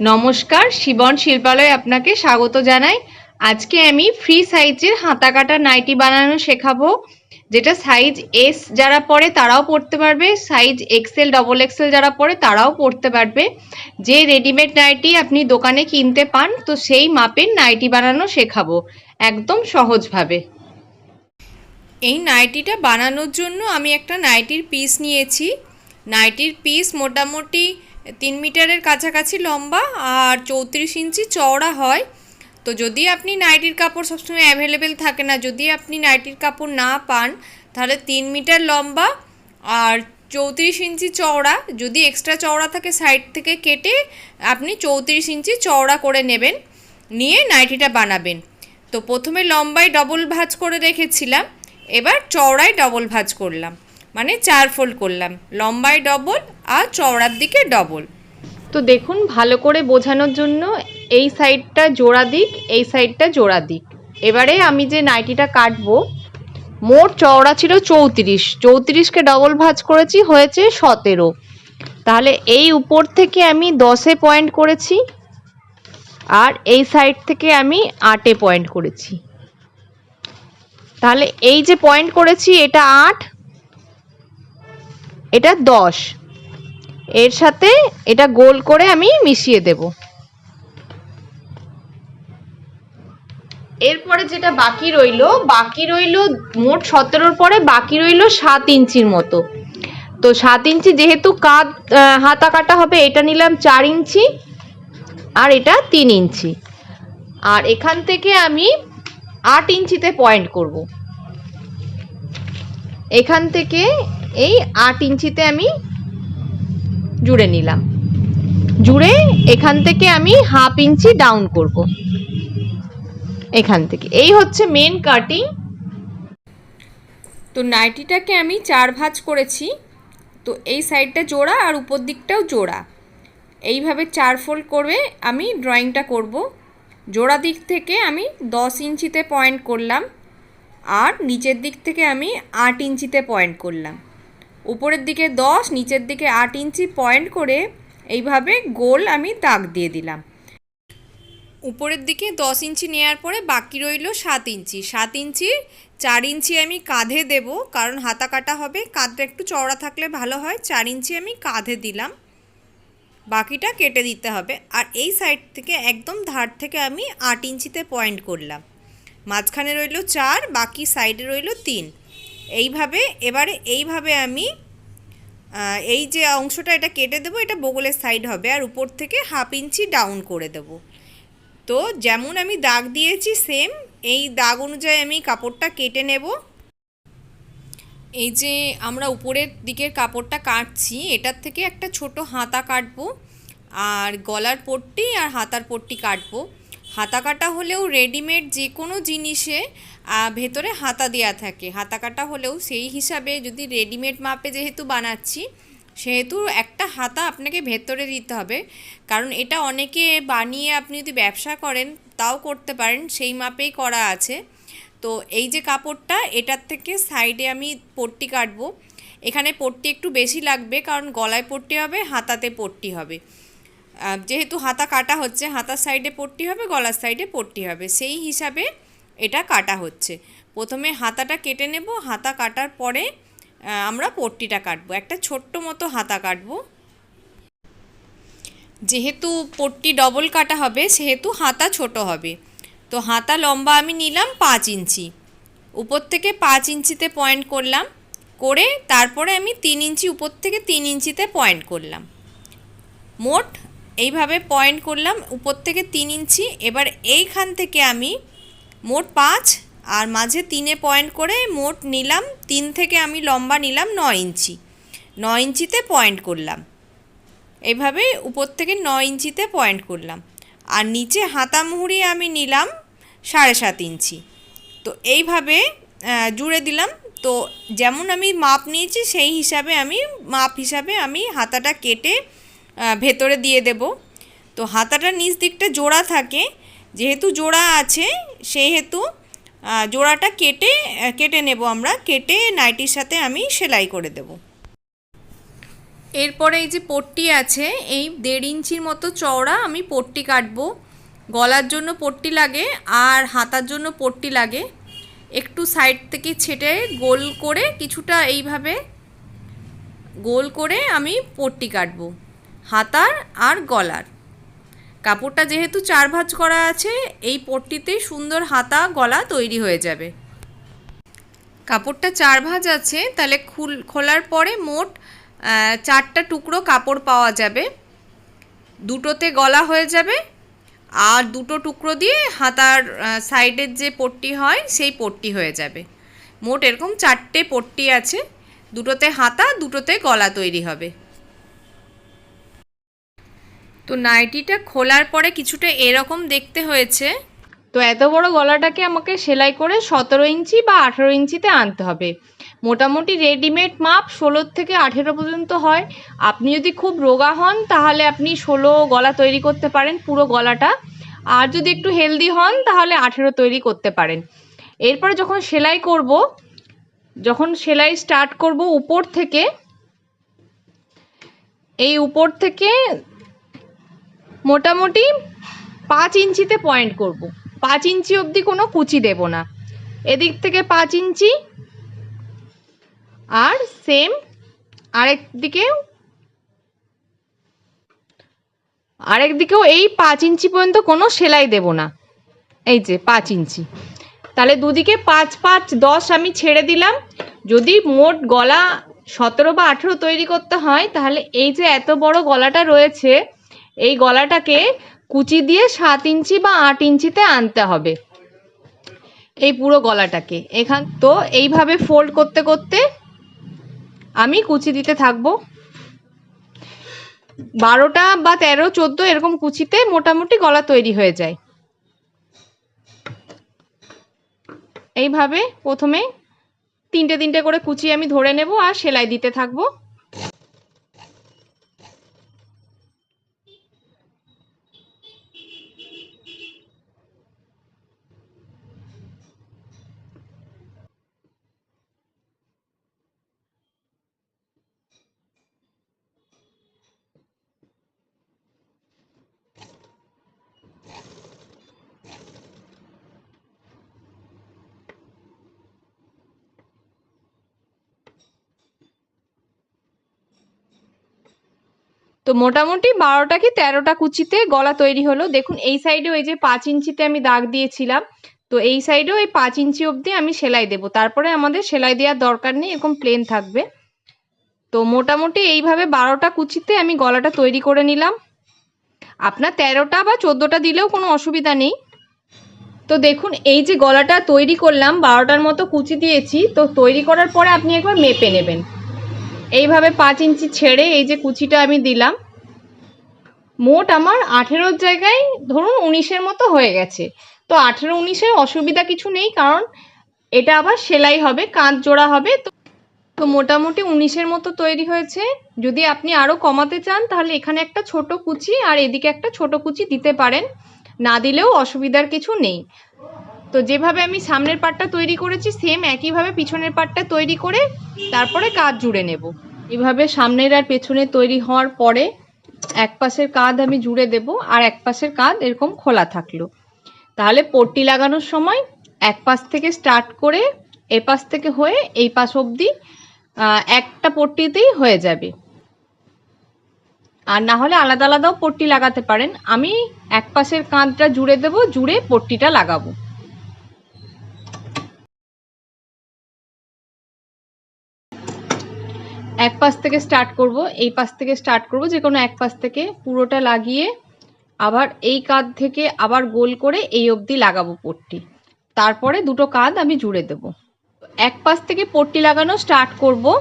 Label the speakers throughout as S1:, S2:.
S1: নমস্কার, শিবন শিল্পালয়ে আপনাকে স্বাগত জানাই। আজকে আমি ফ্রি সাইজের হাতা কাটা নাইটি বানানো শেখাবো, যেটা সাইজ এস যারা পরে তারাও পড়তে পারবে সাইজ এক্সেল ডবল এক্সেল যারা পরে তারাও পড়তে পারবে। যে রেডিমেড নাইটি আপনি দোকানে কিনতে পান, তো সেই মাপের নাইটি বানানো শেখাবো, একদম সহজভাবে। এই নাইটিটা বানানোর জন্য আমি একটা নাইটির পিস নিয়েছি। নাইটির পিস মোটামুটি তিন মিটারের কাছাকাছি লম্বা আর চৌত্রিশ ইঞ্চি চওড়া হয়। তো যদি আপনি নাইটির কাপড় সবসময় অ্যাভেলেবেল থাকে না, যদি আপনি নাইটির কাপড় না পান, তাহলে তিন মিটার লম্বা আর চৌত্রিশ ইঞ্চি চওড়া, যদি এক্সট্রা চওড়া থাকে সাইড থেকে কেটে আপনি চৌত্রিশ ইঞ্চি চওড়া করে নেবেন, নিয়ে নাইটিটা বানাবেন। তো প্রথমে লম্বায় ডবল ভাঁজ করে রেখেছিলাম, এবার চওড়ায় ডবল ভাঁজ করলাম। মানে চার ফোল্ড করলাম। লম্বায় ডবল আর চওড়ার দিকে ডবল তো দেখুন, ভালো করে বোঝানোর জন্য এই সাইডটা জোড়া দিক, এই সাইডটা জোড়া দিক। এবারে আমি যে নাইটিটা কাটবো, মোট চওড়া ছিল চৌত্রিশ। চৌত্রিশকে ডবল ভাঁজ করেছি, হয়েছে সতেরো। তাহলে এই উপর থেকে আমি দশে পয়েন্ট করেছি আর এই সাইড থেকে আমি আটে পয়েন্ট করেছি। তাহলে এই যে পয়েন্ট করেছি, এটা আট এটা দশ। এর সাথে এটা গোল করে আমি মিশিয়ে দেব। এরপরে যেটা বাকি রইল বাকি রইল মোট সতেরোর পরে বাকি রইল সাত ইঞ্চির মতো। তো সাত ইঞ্চি যেহেতু কাঁধ হাতা কাটা হবে, এটা নিলাম চার ইঞ্চি আর এটা তিন ইঞ্চি। আর এখান থেকে আমি আট ইঞ্চিতে পয়েন্ট করব। এখান থেকে এই আট ইঞ্চিতে আমি জুড়ে নিলাম। জুড়ে এখান থেকে আমি হাফ ইঞ্চি ডাউন করব। এখান থেকে। এই হচ্ছে মেন কাটিং তো নাইটিটাকে আমি চার ভাঁজ করেছি। তো এই সাইডটা জোড়া আর উপর দিকটাও জোড়া। এইভাবে চার ফোল্ড করবে আমি ড্রয়িংটা করব। জোড়া দিক থেকে আমি দশ ইঞ্চিতে পয়েন্ট করলাম। আর নিচের দিক থেকে আমি আট ইঞ্চিতে পয়েন্ট করলাম। উপরের দিকে দশ, নিচের দিকে আট ইঞ্চি পয়েন্ট করে এইভাবে গোল আমি দাগ দিয়ে দিলাম। উপরের দিকে দশ ইঞ্চি নেওয়ার পরে বাকি রইল সাত ইঞ্চি। সাত ইঞ্চি, চার ইঞ্চি আমি কাঁধে দেব, কারণ হাতা কাটা হবে। কাঁধটা একটু চওড়া থাকলে ভালো হয়। চার ইঞ্চি আমি কাঁধে দিলাম। বাকিটা কেটে দিতে হবে। আর এই সাইড থেকে একদম ধার থেকে আমি আট ইঞ্চিতে পয়েন্ট করলাম। মাঝখানে রইল চার, বাকি সাইডে রইল তিন। এইভাবে, এবারে এইভাবে আমি এই যে অংশটা এটা কেটে দেবো, এটা বগলের সাইড হবে, আর উপর থেকে হাফ ইঞ্চি ডাউন করে দেবো। তো যেমন আমি দাগ দিয়েছি সেম এই দাগ অনুযায়ী আমি কাপড়টা কেটে নেব। এই যে আমরা উপরের দিকের কাপড়টা কাটছি, এটার থেকে একটা ছোট হাতা কাটবো, আর গলার পট্টি আর হাতার পট্টি কাটবো। হাতা কাটা হলেও রেডিমেড যে কোনো জিনিসে ভেতরে হাতা দেওয়া থাকে। হাতা কাটা হলেও সেই হিসাবে যদি রেডিমেড মাপে যেহেতু বানাচ্ছি, সেহেতু একটা হাতা আপনাকে ভেতরে দিতে হবে। কারণ এটা অনেকে বানিয়ে আপনি যদি ব্যবসা করেন, তাও করতে পারেন, সেই মাপেই করা আছে। তো এই যে কাপড়টা, এটার থেকে সাইডে আমি পট্টি কাটবো। এখানে পট্টি একটু বেশি লাগবে, কারণ গলায় পট্টি হবে, হাতাতে পট্টি হবে। যেহেতু হাতা কাটা হচ্ছে হাতার সাইডে পট্টি হবে, গলার সাইডে পট্টি হবে। সেই হিসাবে এটা কাটা হচ্ছে। প্রথমে হাতাটা কেটে নেব, হাতা কাটার পরে আমরা পট্টিটা কাটবো। একটা ছোট্ট মতো হাতা কাটবো। যেহেতু পট্টি ডবল কাটা হবে, সেহেতু হাতা ছোট হবে। তো হাতা লম্বা আমি নিলাম পাঁচ ইঞ্চি। উপর থেকে পাঁচ ইঞ্চিতে পয়েন্ট করলাম। করে তারপরে আমি তিন ইঞ্চি, উপর থেকে তিন ইঞ্চিতে পয়েন্ট করলাম। মোট এইভাবে পয়েন্ট করলাম, উপর থেকে তিন ইঞ্চি। এবার এইখান থেকে আমি মোট পাঁচ, আর মাঝে তিনে পয়েন্ট করে মোট নিলাম, তিন থেকে আমি লম্বা নিলাম নয় ইঞ্চি। নয় ইঞ্চিতে পয়েন্ট করলাম। এইভাবে উপর থেকে নয় ইঞ্চিতে পয়েন্ট করলাম। আর নিচে হাতা মুহুরি আমি নিলাম সাড়ে সাত ইঞ্চি। তো এইভাবে জুড়ে দিলাম। তো যেমন আমি মাপ নিয়েছি, সেই হিসাবে আমি, মাপ হিসাবে আমি হাতাটা কেটে ভেতরে দিয়ে দেব। তো হাতাটার নিচ দিকটা জোড়া থাকে। যেহেতু জোড়া আছে, সেহেতু জোড়াটা কেটে কেটে নেব আমরা। কেটে নাইটির সাথে আমি সেলাই করে দেবো। এরপরে এই যে পট্টি আছে, এই দেড় ইঞ্চির মতো চওড়া আমি পট্টি কাটবো। গলার জন্য পট্টি লাগে আর হাতার জন্য পট্টি লাগে। একটু সাইড থেকে ছেটে গোল করে কিছুটা এইভাবে গোল করে আমি পট্টি কাটবো। হাতার আর গলার। কাপড়টা যেহেতু চার ভাঁজ করা আছে, এই পট্টিতে সুন্দর হাতা গলা তৈরি হয়ে যাবে। কাপড়টা চার ভাঁজ আছে, তাহলে খুল, খোলার পরে মোট চারটা টুকরো কাপড় পাওয়া যাবে। দুটোতে গলা হয়ে যাবে আর দুটো টুকরো দিয়ে হাতার সাইডের যে পট্টি হয়, সেই পট্টি হয়ে যাবে। মোট এরকম চারটে পট্টি আছে, দুটোতে হাতা, দুটোতে গলা তৈরি হবে। তো নাইটিটা খোলার পরে কিছুটা এরকম দেখতে হয়েছে। তো এত বড় গলাটাকে আমাকে সেলাই করে সতেরো ইঞ্চি বা আঠেরো ইঞ্চিতে আনতে হবে। মোটামুটি রেডিমেড মাপ ষোলোর থেকে আঠেরো পর্যন্ত হয়। আপনি যদি খুব রোগা হন, তাহলে আপনি ষোলো গলা তৈরি করতে পারেন পুরো গলাটা। আর যদি একটু হেলদি হন, তাহলে আঠেরো তৈরি করতে পারেন। এরপরে যখন সেলাই করব, যখন সেলাই স্টার্ট করব উপর থেকে, এই উপর থেকে মোটামুটি পাঁচ ইঞ্চিতে পয়েন্ট করব। পাঁচ ইঞ্চি অবধি কোনো কুচি দেব না। এদিক থেকে পাঁচ ইঞ্চি আর সেম আরেক দিকেও আরেক দিকেও এই পাঁচ ইঞ্চি পর্যন্ত কোনো সেলাই দেব না। এই যে পাঁচ ইঞ্চি। তাহলে দুদিকে পাঁচ পাঁচ দশ আমি ছেড়ে দিলাম। যদি মোট গলা সতেরো বা আঠেরো তৈরি করতে হয়, তাহলে এই যে এত বড় গলাটা রয়েছে এই গলাটাকে কুচি দিয়ে সাত ইঞ্চি বা আট ইঞ্চিতে আনতে হবে। এই পুরো গলাটাকে। এখান তো এইভাবে ফোল্ড করতে করতে আমি কুচি দিতে থাকব। বারোটা বা তেরো, চোদ্দ এরকম কুচিতে মোটামুটি গলা তৈরি হয়ে যায়। এইভাবে প্রথমে তিনটে তিনটে করে কুচি আমি ধরে নেব আর সেলাই দিতে থাকব। তো মোটামুটি বারোটা কি তেরোটা কুচিতে গলা তৈরি হলো। দেখুন, এই সাইডেও এই যে পাঁচ ইঞ্চিতে আমি দাগ দিয়েছিলাম, তো এই সাইডেও এই পাঁচ ইঞ্চি অবধি আমি সেলাই দেব। তারপরে আমাদের সেলাই দেওয়ার দরকার নেই, এরকম প্লেন থাকবে। তো মোটামুটি এইভাবে বারোটা কুচিতে আমি গলাটা তৈরি করে নিলাম। আপনার তেরোটা বা চোদ্দোটা দিলেও কোনো অসুবিধা নেই। তো দেখুন, এই যে গলাটা তৈরি করলাম, বারোটার মতো কুচি দিয়েছি, তো তৈরি করার পরে আপনি একবার মেপে নেবেন। এইভাবে পাঁচ ইঞ্চি ছেড়ে এই যে কুচিটা আমি দিলাম, মোট আমার আঠেরোর জায়গায় ধরুন উনিশের মতো হয়ে গেছে। তো আঠেরো উনিশে অসুবিধা কিছু নেই, কারণ এটা আবার সেলাই হবে, কাঁধ জোড়া হবে। তো তো মোটামুটি উনিশের মতো তৈরি হয়েছে। যদি আপনি আরও কমাতে চান, তাহলে এখানে একটা ছোট কুচি আর এদিকে একটা ছোট কুচি দিতে পারেন। না দিলেও অসুবিধার কিছু নেই। তো যেভাবে আমি সামনের পাটটা তৈরি করেছি সেম একইভাবে পিছনের পাটটা তৈরি করে তারপরে কাঁধ জুড়ে নেব। এভাবে সামনের আর পেছনে তৈরি হওয়ার পরে এক পাশের কাঁধ আমি জুড়ে দেব আর এক পাশের কাঁধ এরকম খোলা থাকল। তাহলে পট্টি লাগানোর সময় এক পাশ থেকে স্টার্ট করে এ পাশ থেকে হয়ে এই পাশ অবধি একটা পট্টিতেই হয়ে যাবে। আর না হলে আলাদা আলাদাও পট্টি লাগাতে পারেন। আমি এক পাশের কাঁধটা জুড়ে দেব, জুড়ে পট্টিটা লাগাবো। এক পাশ থেকে স্টার্ট করব, এই পাশ থেকে স্টার্ট করব, যে কোনো এক পাশ থেকে পুরোটা লাগিয়ে আবার এই কাঁধ থেকে আবার গোল করে এই অবধি লাগাবো পট্টি। তারপরে দুটো কাঁধ আমি জুড়ে দেব। এক পাশ থেকে পট্টি লাগানো স্টার্ট করব।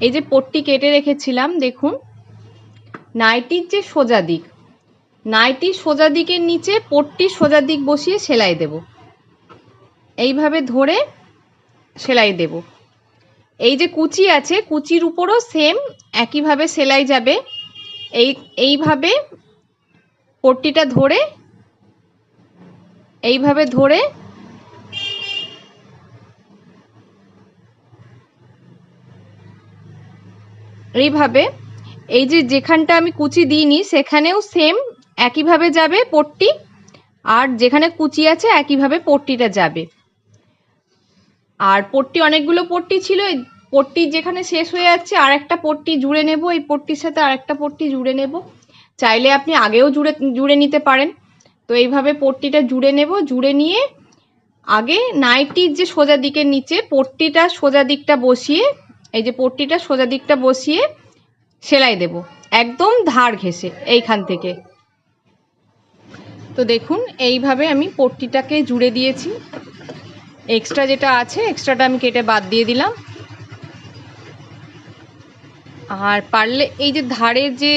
S1: এই যে পট্টি কেটে রেখেছিলাম, দেখুন। নাইটির যে সোজা দিক নাইটি সোজা দিকের নিচে পট্টির সোজা দিক বসিয়ে সেলাই দেব। এইভাবে ধরে সেলাই দেব। এই যে কুচি আছে, কুচির উপরও সেম একইভাবে সেলাই যাবে। এই, এইভাবে পট্টিটা ধরে, এইভাবে ধরে এইভাবে এই যে যেখানটা আমি কুচি দিইনি, সেখানেও সেম একইভাবে যাবে পট্টি, আর যেখানে কুচি আছে একইভাবে পট্টিটা যাবে। আর পট্টি, অনেকগুলো পট্টি ছিল। এই পট্টি যেখানে শেষ হয়ে যাচ্ছে, আর একটা পট্টি জুড়ে নেব। এই পট্টির সাথে আর একটা পট্টি জুড়ে নেব। চাইলে আপনি আগেও জুড়ে জুড়ে নিতে পারেন। তো এইভাবে পট্টিটা জুড়ে নেব। জুড়ে নিয়ে আগে নাইটির যে সোজা দিকের নিচে পট্টিটা সোজা দিকটা বসিয়ে, এই যে পট্টিটা সোজা দিকটা বসিয়ে সেলাই দেব। একদম ধার ঘেসে এইখান থেকে। তো দেখুন, এইভাবে আমি পট্টিটাকে জুড়ে দিয়েছি। এক্সট্রা যেটা আছে এক্সট্রাটা আমি কেটে বাদ দিয়ে দিলাম। আর পারলে এই যে ধারের যে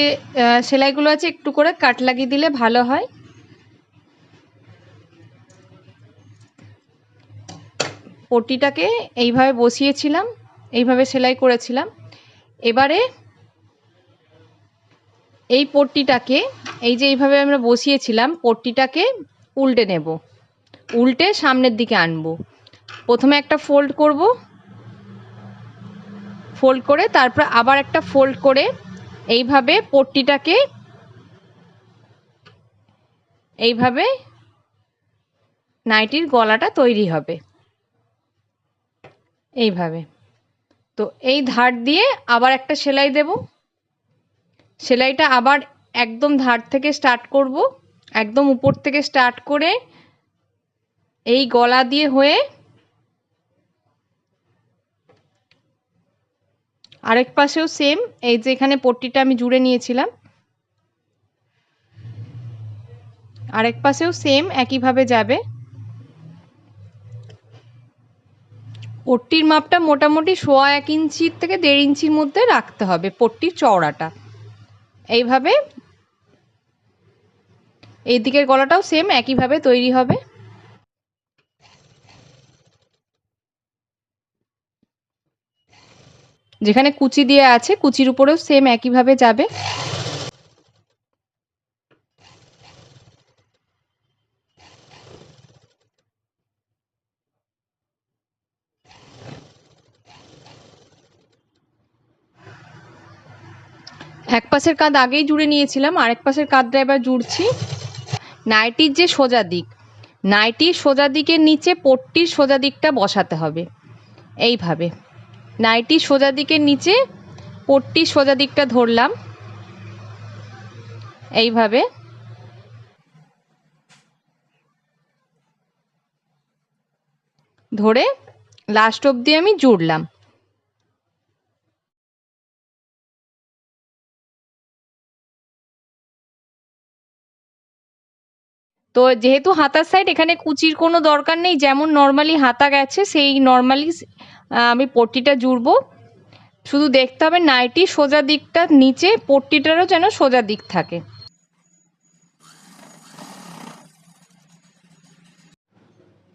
S1: সেলাইগুলো আছে, একটু করে কাট লাগিয়ে দিলে ভালো হয়। পট্টিটাকে এইভাবে বসিয়েছিলাম, এইভাবে সেলাই করেছিলাম। এবারে এই পট্টিটাকে, এই যে এইভাবে আমরা বসিয়েছিলাম, পট্টিটাকে উল্টে নেব। উল্টে সামনের দিকে আনব। প্রথমে একটা ফোল্ড করব। ফোল্ড করে তারপর আবার একটা ফোল্ড করে এইভাবে পট্টিটাকে এইভাবে নাইটির গলাটা তৈরি হবে। এইভাবে। তো এই ধার দিয়ে আবার একটা সেলাই দেব। সেলাইটা আবার একদম ধার থেকে স্টার্ট করব। একদম উপর থেকে স্টার্ট করে এই গলা দিয়ে হয়ে আরেক পাশেও সেম এই যে এখানে পট্টিটা আমি জুড়ে নিয়েছিলাম। আরেক পাশেও সেম একইভাবে যাবে। পট্টির মাপটা মোটামুটি সোয়া এক ইঞ্চির থেকে দেড় ইঞ্চির মধ্যে রাখতে হবে, পট্টির চওড়াটা। এইভাবে, এই দিকের গলাটাও সেম একইভাবে তৈরি হবে। যেখানে কুচি দিয়ে আছে, কুচির উপরেও সেম একইভাবে যাবে। এক পাশের কাঁধ আগেই জুড়ে নিয়েছিলাম, আরেক পাশের কাঁধটা এবার জুড়ছি। নাইটির যে সোজা দিক, নাইটির সোজা দিকের নিচে পট্টির সোজা দিকটা বসাতে হবে। এইভাবে। নাইটির সোজা দিকের নিচে পট্টি সোজা দিকটা ধরলাম। এইভাবে। ধরে লাস্ট অবধি আমি জুড়লাম। তো যেহেতু হাতার সাইড এখানে কুচির কোনো দরকার নেই। যেমন নর্মালি হাতা গেছে, সেই নর্মালি আমি পট্টিটা জুড়বো। শুধু দেখতে হবে নাইটি সোজা দিকটা নিচে, পট্টিটারও যেন সোজা দিক থাকে।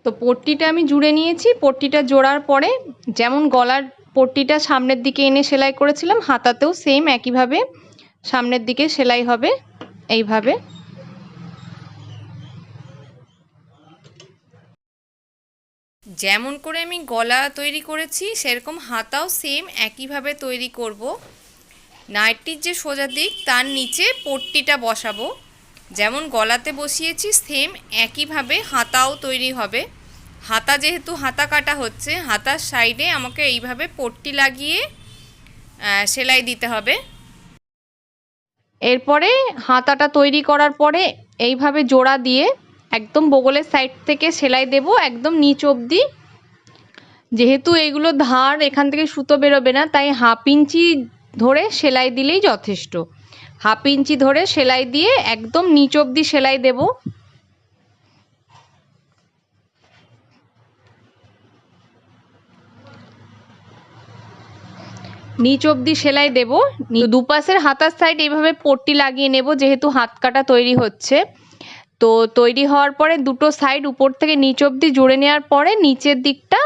S1: তো পট্টিটা আমি জুড়ে নিয়েছি। পট্টিটা জোড়ার পরে যেমন গলার পট্টিটা সামনের দিকে এনে সেলাই করেছিলাম, হাতাতেও সেম একইভাবে সামনের দিকে সেলাই হবে, এইভাবে। যেমন করে আমি গলা তৈরি করেছি, সেরকম হাতাও সেম একইভাবে তৈরি করব। নাইটির যে সোজা দিক, তার নিচে পট্টিটা বসাবো। যেমন গলাতে বসিয়েছি সেম একইভাবে হাতাও তৈরি হবে। হাতা যেহেতু হাতা কাটা হচ্ছে, হাতার সাইডে আমাকে এইভাবে পট্টি লাগিয়ে সেলাই দিতে হবে। এরপরে হাতাটা তৈরি করার পরে এইভাবে জোড়া দিয়ে একদম বগলের সাইড থেকে সেলাই দেব একদম নিচ অবধি। যেহেতু এগুলো ধার, এখান থেকে সুতো বেরোবে না, তাই হাফ ইঞ্চি ধরে সেলাই দিলেই যথেষ্ট। হাফ ইঞ্চি ধরে সেলাই দিয়ে একদম নিচ অবধি সেলাই দেব। নিচ অবধি সেলাই দেব। দুপাশের হাতার সাইড এইভাবে পট্টি লাগিয়ে নেব, যেহেতু হাত কাটা তৈরি হচ্ছে। তো তৈরি হওয়ার পরে দুটো সাইড উপর থেকে নিচ অবধি জুড়ে নেওয়ার পরে নিচের দিকটা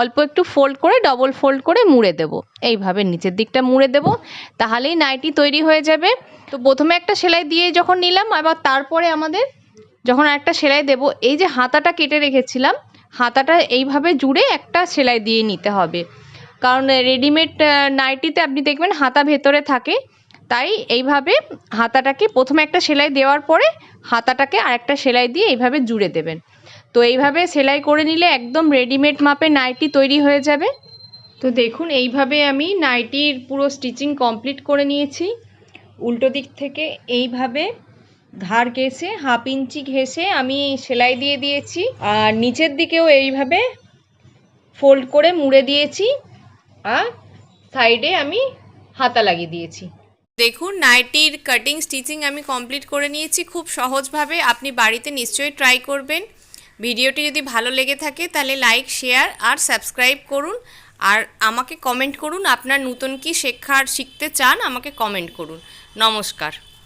S1: অল্প একটু ফোল্ড করে ডবল ফোল্ড করে মুড়ে দেব। এইভাবে নিচের দিকটা মুড়ে দেব, তাহলেই নাইটি তৈরি হয়ে যাবে। তো প্রথমে একটা সেলাই দিয়ে যখন নিলাম, আবার তারপরে আমাদের যখন একটা সেলাই দেব, এই যে হাতাটা কেটে রেখেছিলাম, হাতাটা এইভাবে জুড়ে একটা সেলাই দিয়ে নিতে হবে। কারণ রেডিমেড নাইটিতে আপনি দেখবেন হাতা ভেতরে থাকে তাই এইভাবে হাতাটাকে প্রথমে একটা সেলাই দেওয়ার পরে হাতাটাকে আরেকটা সেলাই দিয়ে এইভাবে জুড়ে দেবেন। তো এইভাবে সেলাই করে নিলে একদম রেডিমেড মাপে নাইটি তৈরি হয়ে যাবে। তো দেখুন, এইভাবে আমি নাইটির পুরো স্টিচিং কমপ্লিট করে নিয়েছি। উল্টো দিক থেকে এইভাবে ধার ঘেসে হাফ ইঞ্চি ঘেসে আমি সেলাই দিয়ে দিয়েছি। আর নিচের দিকেও এইভাবে ফোল্ড করে মুড়ে দিয়েছি। আর সাইডে আমি হাতা লাগিয়ে দিয়েছি। দেখুন, নাইটির কাটিং স্টিচিং আমি কমপ্লিট করে নিয়েছি খুব সহজভাবে। আপনি বাড়িতে নিশ্চয়ই ট্রাই করবেন। ভিডিওটি যদি ভালো লেগে থাকে তাহলে লাইক শেয়ার আর সাবস্ক্রাইব করুন। আর আমাকে কমেন্ট করুন, আপনার নতুন কি শেখার, শিখতে চান আমাকে কমেন্ট করুন। নমস্কার।